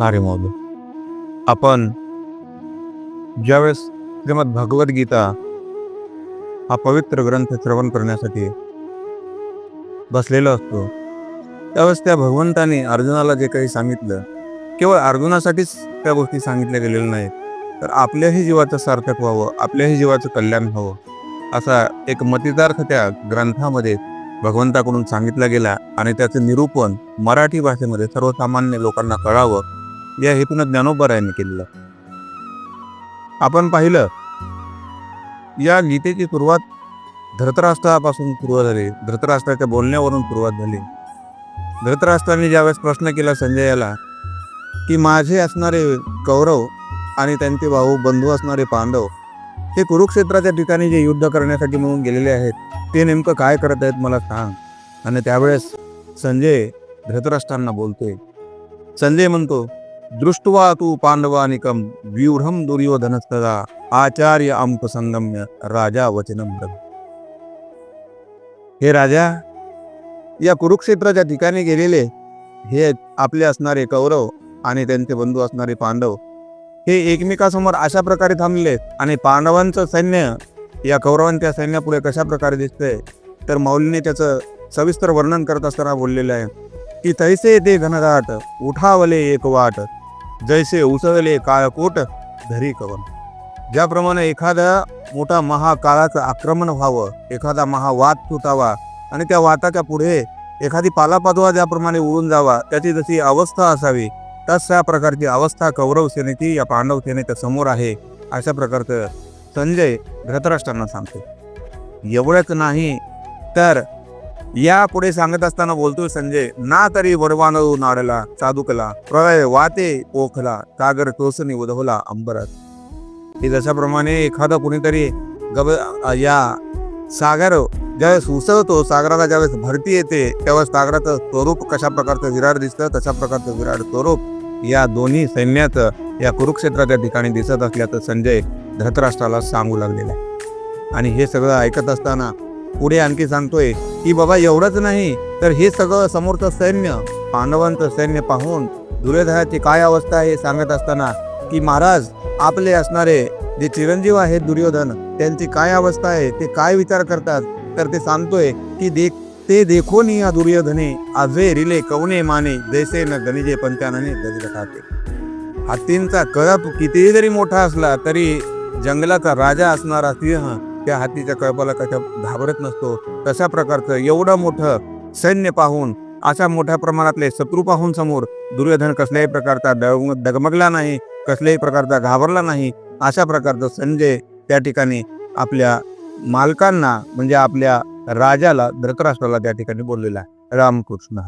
नारे महोदय आपण ज्यावेळेस श्रीमद भगवद्गीता हा पवित्र ग्रंथ श्रवण करण्यासाठी बसलेलो असतो त्यावेळेस त्या भगवंताने अर्जुनाला जे काही सांगितलं केवळ अर्जुनासाठीच त्या गोष्टी सांगितल्या गेलेल्या नाहीत तर आपल्याही जीवाचं सार्थक व्हावं आपल्याही जीवाचं कल्याण व्हावं असा एक मतितार्थ त्या ग्रंथामध्ये भगवंताकडून सांगितला गेला आणि त्याचं निरूपण मराठी भाषेमध्ये सर्वसामान्य लोकांना कळावं या हेतून ज्ञानोबरायांनी केलेलं आपण पाहिलं या गीतेची सुरुवात धृतराष्ट्रापासून सुरुवात झाली. धृतराष्ट्राच्या बोलण्यावरून सुरुवात झाली. धृतराष्ट्राने ज्यावेळेस प्रश्न केला संजयाला की माझे असणारे कौरव आणि त्यांचे भाऊ बंधू असणारे पांडव हे कुरुक्षेत्राच्या ठिकाणी जे युद्ध करण्यासाठी म्हणून गेलेले आहेत ते नेमकं काय करत आहेत मला सांग. आणि त्यावेळेस संजय धृतराष्ट्रांना बोलतोय. संजय म्हणतो दृष्ट्वा तू पाण्डवानिकं व्यूढं दुर्योधनस्तदा आचार्य अंप संगम्य राजा वचनं ब्रह्म हे राजा या कुरुक्षेत्राच्या ठिकाणी गेलेले हे आपले असणारे कौरव आणि त्यांचे बंधू असणारे पांडव हे एकमेकासमोर अशा प्रकारे थांबले आणि पांडवांचं सैन्य या कौरवांच्या सैन्यापुढे कशा प्रकारे दिसतंय तर मौलीने त्याचं सविस्तर वर्णन करत असताना बोललेलं आहे की तैसे ते घनदाट उठावले एक वाट जैसे उसळले काळकोट धरी कवन. ज्याप्रमाणे एखादा मोठा महाकाळाचं आक्रमण व्हावं एखादा महावाद सुटावा आणि त्या वाताच्या पुढे एखादी पालापादवा ज्याप्रमाणे उडून जावा त्याची जशी अवस्था असावी तशा प्रकारची अवस्था कौरव सेनेची या पांडव सेनेच्या समोर आहे. अशा प्रकारचं संजय धृतराष्ट्रांना सांगतो. एवढंच नाही तर या पुढे सांगत असताना बोलतोय संजय ना तरी वरवानू नाडला चादुकला प्रलय वाते ओखला सागर टोसनी उधवला अंबरात. हे जशाप्रमाणे एखादा कुणीतरी गब या सागर ज्यावेळेस उसळतो सागराला ज्यावेळेस भरती येते त्यावेळेस सागराचं स्वरूप कशा प्रकारचं विराट दिसतं तशा प्रकारचं विराट स्वरूप या दोन्ही सैन्याचं या कुरुक्षेत्राच्या ठिकाणी दिसत असल्याचं संजय धृतराष्ट्राला सांगू लागलेलं आहे. आणि हे सगळं ऐकत असताना पुढे आणखी सांगतोय की बाबा एवढंच नाही तर हे सगळं समोरचं सैन्य पांडवांचं सैन्य पाहून दुर्योधनाची काय अवस्था आहे सांगत असताना की महाराज आपले असणारे जे चिरंजीव आहेत दुर्योधन त्यांची काय अवस्था आहे ते काय विचार करतात? तर ते सांगतोय की देख ते देखो नि या दुर्योधने आजवे रिले कवने माने जैसे न गणिजे पंचानने गजर हत्तींचा कळप कितीही जरी मोठा असला तरी जंगलाचा राजा असणारा सिंह त्या हातीच्या कळपाला कशा घाबरत नसतो तशा प्रकारचं एवढं मोठं सैन्य पाहून अशा मोठ्या प्रमाणातले शत्रू पाहून समोर दुर्योधन कसल्याही प्रकारचा डग डगमगला नाही कसल्याही प्रकारचा घाबरला नाही अशा प्रकारचं संजय त्या ठिकाणी आपल्या मालकांना म्हणजे आपल्या राजाला धृतराष्ट्राला त्या ठिकाणी बोललेला आहे. रामकृष्ण